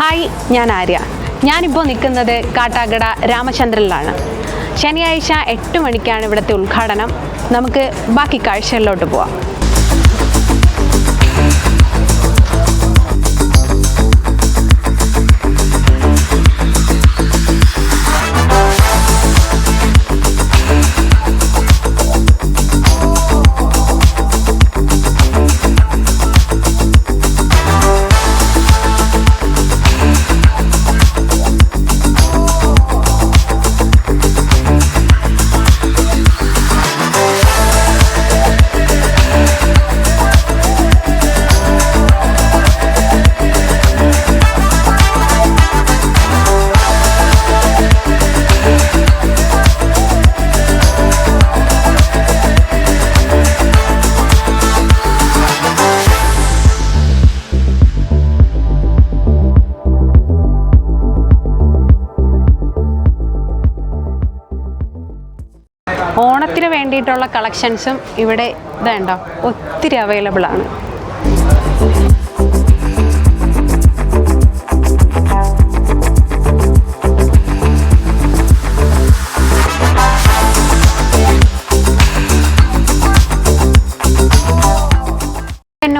Hi ഞാൻ ആര്യ. ഞാനിപ്പോൾ നിൽക്കുന്നത് കാട്ടാക്കട രാമചന്ദ്രനിലാണ്. ശനിയാഴ്ച എട്ട് മണിക്കാണ് ഇവിടുത്തെ ഉദ്ഘാടനം. നമുക്ക് ബാക്കി കാഴ്ചകളിലോട്ട് പോവാം. വേണ്ടിയിട്ടുള്ള കളക്ഷൻസും ഇവിടെ ഇതുണ്ടോ? ഒത്തിരി അവൈലബിൾ ആണ്.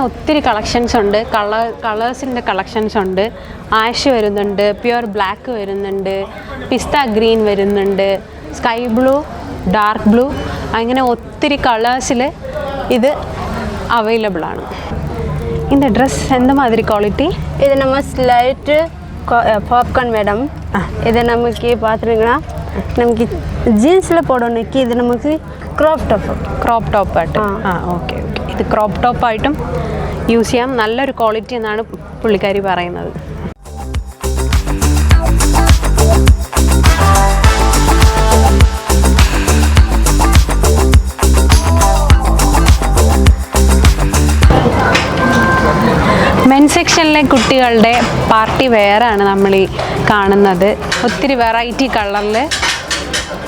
ഒത്തിരി കളക്ഷൻസ് ഉണ്ട്. കളർ കളേഴ്സിന്റെ കളക്ഷൻസ് ഉണ്ട്. ആഷ് വരുന്നുണ്ട് പ്യുവർ ബ്ലാക്ക് വരുന്നുണ്ട് പിസ്ത ഗ്രീൻ വരുന്നുണ്ട് സ്കൈ ബ്ലൂ ഡാർക്ക് ബ്ലൂ അങ്ങനെ ഒത്തിരി കളേഴ്സിൽ ഇത് അവൈലബിൾ ആണ് இந்த ட்ரெஸ் எந்த மாதிரி குவாலிட்டி இது நம்ம ஸ்லைட்டு பாப்கார்ன் மேடம் இது நமக்கு பார்த்துருங்கன்னா நமக்கு ஜீன்ஸில் போடணுக்கு இது நமக்கு ക്രോപ്പ് ടോപ്പ് ക്രോപ്പ് ടോപ്പായിട്ട് ആ. ആ ഓക്കെ ഓക്കെ ഇത് ക്രോപ്പ് ടോപ്പായിട്ടും യൂസ് ചെയ്യാം നല്ലൊരു ക്വാളിറ്റി എന്നാണ് പുള്ളിക്കാരി പറയുന്നത് സെക്ഷനിലെ കുട്ടികളുടെ പാർട്ടി വെയറാണ് നമ്മൾ ഈ കാണുന്നത്. ഒത്തിരി വെറൈറ്റി കളറിൽ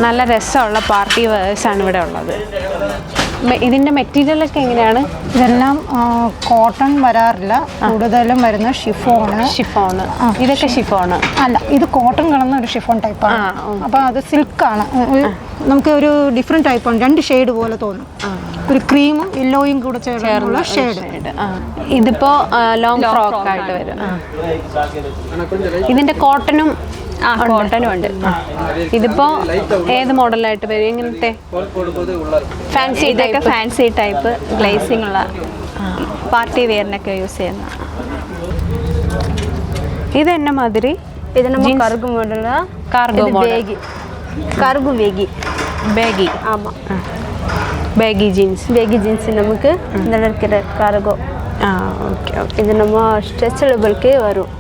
നല്ല രസമുള്ള പാർട്ടി വെയേഴ്സാണ് ഇവിടെ ഉള്ളത്. മെ- മെറ്റീരിയൽ ഒക്കെ എങ്ങനെയാണ്? ഇതെല്ലാം കോട്ടൺ വരാറില്ല. കൂടുതലും വരുന്ന ഷിഫോണ് ഷിഫോണ് ഇതൊക്കെ ഷിഫോണ് അല്ല ഇത് കോട്ടൺ കളന്ന ഒരു ഷിഫോൺ ടൈപ്പാണ് അപ്പൊ അത് സിൽക്കാണ് നമുക്ക് ഒരു ഡിഫറെന്റ് ടൈപ്പാണ് രണ്ട് ഷെയ്ഡ് പോലെ തോന്നും. ഒരു ക്രീമും യെല്ലോയും കൂടെ ചേർന്നുള്ള ഷെയ്ഡ് ഇതിപ്പോ ലോങ് ഫ്രോക്ക് ആയിട്ട് വരും. ഇതിന്റെ കോട്ടനും ആ കോട്ടനും ഉണ്ട് ഇതിപ്പോ ഏത് മോഡലായിട്ട് വരും ഇങ്ങനത്തെ ഫാൻസി ഇതൊക്കെ ഫാൻസി ടൈപ്പ് ഗ്ലേസിംഗ് ഉള്ള പാർട്ടി വെയറിനൊക്കെ യൂസ് ചെയ്യുന്ന ഇത് എന്നെ മാതിരി ഇത് നമ്മ കറുകു മോഡല Cargo model. വേഗി കറുകു വേഗി ബാഗി ஆமாம் ബാഗി ജീൻസ് வேகி ஜீன்ஸ் நமக்கு இதில் இருக்கிற கார்கோ ആ ഓക്കെ ഓക്കെ இது நம்ம ஸ்ட்ரெச்சபிளுக்கே வரும்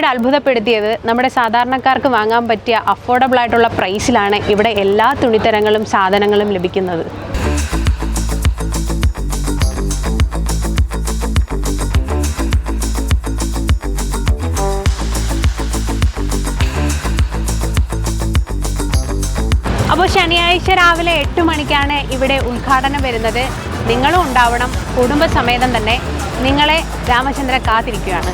ഇവിടെ അത്ഭുതപ്പെടുത്തിയത് നമ്മുടെ സാധാരണക്കാർക്ക് വാങ്ങാൻ പറ്റിയ അഫോർഡബിൾ ആയിട്ടുള്ള പ്രൈസിലാണ് ഇവിടെ എല്ലാ തുണിത്തരങ്ങളും സാധനങ്ങളും ലഭിക്കുന്നത്. അപ്പോൾ ശനിയാഴ്ച രാവിലെ എട്ട് മണിക്കാണ് ഇവിടെ ഉദ്ഘാടനം വരുന്നത്. നിങ്ങളും ഉണ്ടാവണം. കുടുംബസമേതം തന്നെ നിങ്ങളെ രാമചന്ദ്ര കാത്തിരിക്കുകയാണ്.